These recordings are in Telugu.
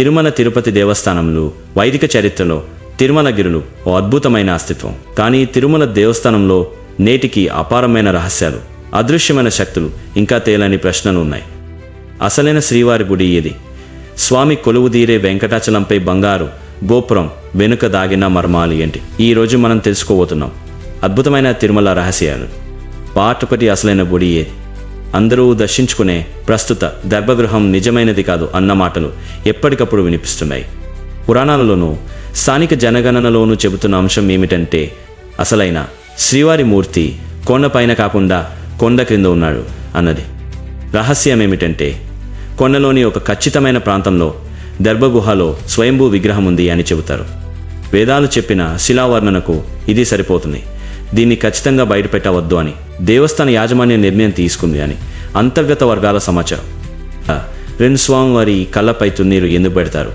తిరుమల తిరుపతి దేవస్థానంలో వైదిక చరిత్రలో తిరుమలగిరులు ఓ అద్భుతమైన అస్తిత్వం. కానీ తిరుమల దేవస్థానంలో నేటికి అపారమైన రహస్యాలు అదృశ్యమైన శక్తులు ఇంకా తేలని ప్రశ్నలు ఉన్నాయి. అసలైన శ్రీవారి గుడి ఇది స్వామి కొలువుదీరే వెంకటాచలంపై బంగారు గోపురం వెనుక దాగిన మర్మాలు ఏంటి? ఈ రోజు మనం తెలుసుకోబోతున్నాం. అద్భుతమైన తిరుమల రహస్యాలు. పార్ట్ ఒకటి అసలైన గుడి ఏది? అందరూ దర్శించుకునే ప్రస్తుత గర్భగృహం నిజమైనది కాదు అన్న మాటలు ఎప్పటికప్పుడు వినిపిస్తున్నాయి. పురాణాలలోనూ స్థానిక జనగణనలోనూ చెబుతున్న అంశం ఏమిటంటే అసలైన శ్రీవారి మూర్తి కొండపైన కాకుండా కొండ క్రింద ఉన్నాడు అన్నది. రహస్యం ఏమిటంటే కొండలోని ఒక ఖచ్చితమైన ప్రాంతంలో దర్భగుహలో స్వయంభూ విగ్రహం ఉంది అని చెబుతారు. వేదాలు చెప్పిన శిలావర్ణనకు ఇది సరిపోతుంది. దీన్ని ఖచ్చితంగా బయటపెట్టవద్దు అని దేవస్థాన యాజమాన్య నిర్ణయం తీసుకుంది అని. అంతర్గత వర్గాల సమాచారం. రెండు స్వామివారి కళ్ళపై తున్నీరు ఎందుకు పెడతారు?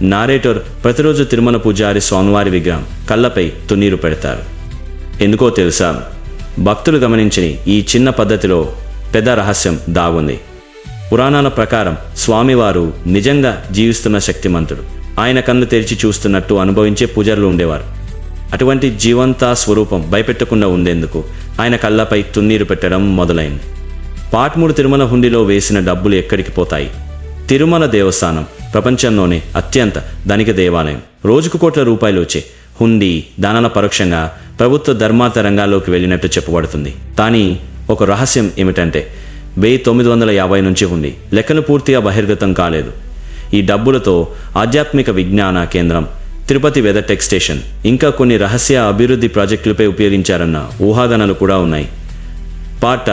నారేటర్ ప్రతిరోజు తిరుమల పూజారి స్వామివారి విగ్రహం కళ్ళపై తున్నీరు పెడతారు. ఎందుకో తెలుసా? భక్తులు గమనించిన ఈ చిన్న పద్ధతిలో పెద్ద రహస్యం దాగుంది. పురాణాల ప్రకారం స్వామివారు నిజంగా జీవిస్తున్న శక్తిమంతుడు. ఆయన కన్ను తెరిచి చూస్తున్నట్టు అనుభవించే పూజారులు ఉండేవారు. అటువంటి జీవంత స్వరూపం భయపెట్టకుండా ఉండేందుకు ఆయన కళ్ళపై తున్నీరు పెట్టడం మొదలైంది. పాట్మూడు తిరుమల హుండీలో వేసిన డబ్బులు ఎక్కడికి పోతాయి? తిరుమల దేవస్థానం ప్రపంచంలోనే అత్యంత ధనిక దేవాలయం. రోజుకు కోట్ల రూపాయలు వచ్చే హుండీ దానాల పరోక్షంగా ప్రభుత్వ ధర్మాత రంగాల్లోకి వెళ్ళినట్టు చెప్పబడుతుంది. కానీ ఒక రహస్యం ఏమిటంటే వెయ్యి తొమ్మిది వందల యాభై నుంచి ఉంది లెక్కలు పూర్తిగా బహిర్గతం కాలేదు. ఈ డబ్బులతో ఆధ్యాత్మిక విజ్ఞాన కేంద్రం తిరుపతి వెదర్ టెక్ స్టేషన్. ఇంకా కొన్ని రహస్య అభివృద్ధి ప్రాజెక్టులపై ఉపయోగించారన్న ఊహాగానాలు కూడా ఉన్నాయి. పాట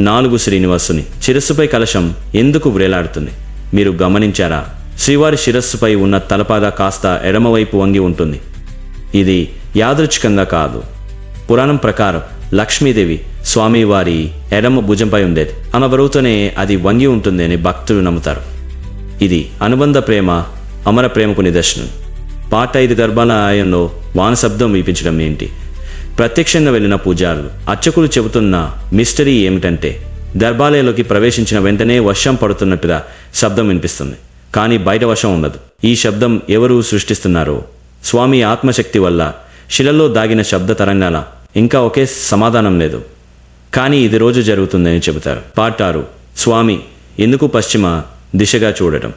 నాలుగు శ్రీనివాసుని. శిరస్సుపై కలశం ఎందుకు వ్రేలాడుతుంది? మీరు గమనించారా? శ్రీవారి శిరస్సుపై ఉన్న తలపాగా కాస్త ఎడమవైపు వంగి ఉంటుంది. ఇది యాదృచ్ఛికంగా కాదు. పురాణం ప్రకారం లక్ష్మీదేవి స్వామివారి ఎడమ భుజంపై ఉండేది. ఆమె బరువుతోనే అది వంగి ఉంటుంది అని భక్తులు నమ్ముతారు. ఇది అనుబంధ ప్రేమ అమర ప్రేమకు నిదర్శనం. పాట ఐదు గర్భాలయంలో వాన శబ్దం వినిపించడం ఏంటి? ప్రత్యక్షంగా వెళ్ళిన పూజారులు అర్చకులు చెబుతున్న మిస్టరీ ఏమిటంటే గర్భాలయంలోకి ప్రవేశించిన వెంటనే వర్షం పడుతున్నట్టుగా శబ్దం వినిపిస్తుంది. కానీ బయట వర్షం ఉండదు. ఈ శబ్దం ఎవరు సృష్టిస్తున్నారో? స్వామి ఆత్మశక్తి వల్ల శిలలో దాగిన శబ్ద తరంగాల ఇంకా ఒకే సమాధానం లేదు. కానీ ఇది రోజు జరుగుతుందని చెబుతారు. పాటారు స్వామి ఎందుకు పశ్చిమ దిశగా చూడటం?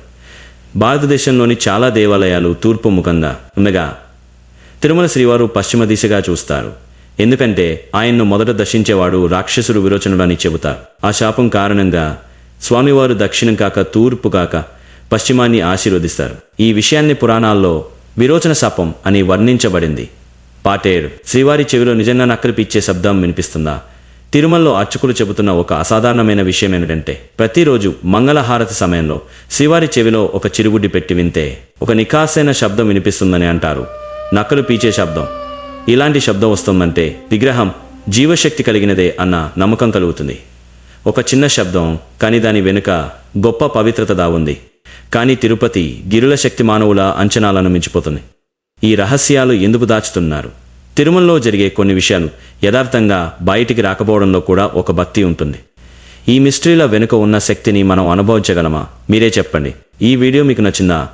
భారతదేశంలోని చాలా దేవాలయాలు తూర్పు ముఖంగా ఉండగా తిరుమల శ్రీవారు పశ్చిమ దిశగా చూస్తారు. ఎందుకంటే ఆయన్ను మొదట దర్శించేవాడు రాక్షసుడు విరోచనుడు అని చెబుతారు. ఆ శాపం కారణంగా స్వామివారు దక్షిణం కాక తూర్పు కాక పశ్చిమాన్ని ఆశీర్వదిస్తారు. ఈ విషయాన్ని పురాణాల్లో విరోచన శాపం అని వర్ణించబడింది. పాటేరు. శ్రీవారి చెవిలో నిజంగా నక్కలిపిచ్చే శబ్దం వినిపిస్తుందా? తిరుమలలో అర్చకులు చెబుతున్న ఒక అసాధారణమైన విషయం ఏమిటంటే ప్రతిరోజు మంగళహారతి సమయంలో శ్రీవారి చెవిలో ఒక చిరుగుడ్డి పెట్టి వింటే ఒక నికాసైన శబ్దం వినిపిస్తుందని అంటారు. నక్కలు పీచే శబ్దం. ఇలాంటి శబ్దం వస్తుందంటే విగ్రహం జీవశక్తి కలిగినదే అన్న నమ్మకం కలుగుతుంది. ఒక చిన్న శబ్దం కానీ దాని వెనుక గొప్ప పవిత్రత దాగుంది. కానీ తిరుపతి గిరుల శక్తి మానవుల అంచనాలను మించిపోతుంది. ఈ రహస్యాలు ఎందుకు దాచుతున్నారు? తిరుమలలో జరిగే కొన్ని విషయాలు యథార్థంగా బయటికి రాకపోవడంలో కూడా ఒక భక్తి ఉంటుంది. ఈ మిస్టరీల వెనుక ఉన్న శక్తిని మనం అనుభవించగలమా? మీరే చెప్పండి. ఈ వీడియో మీకు నచ్చిందా?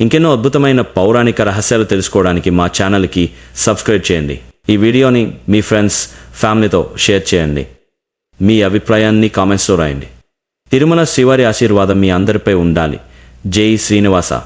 ఇంకెన్నో అద్భుతమైన పౌరాణిక రహస్యాలు తెలుసుకోవడానికి మా ఛానల్కి సబ్స్క్రైబ్ చేయండి. ఈ వీడియోని మీ ఫ్రెండ్స్ ఫ్యామిలీతో షేర్ చేయండి. మీ అభిప్రాయాన్ని కామెంట్స్లో రాయండి. తిరుమల శ్రీవారి ఆశీర్వాదం మీ అందరిపై ఉండాలి. జై శ్రీనివాస.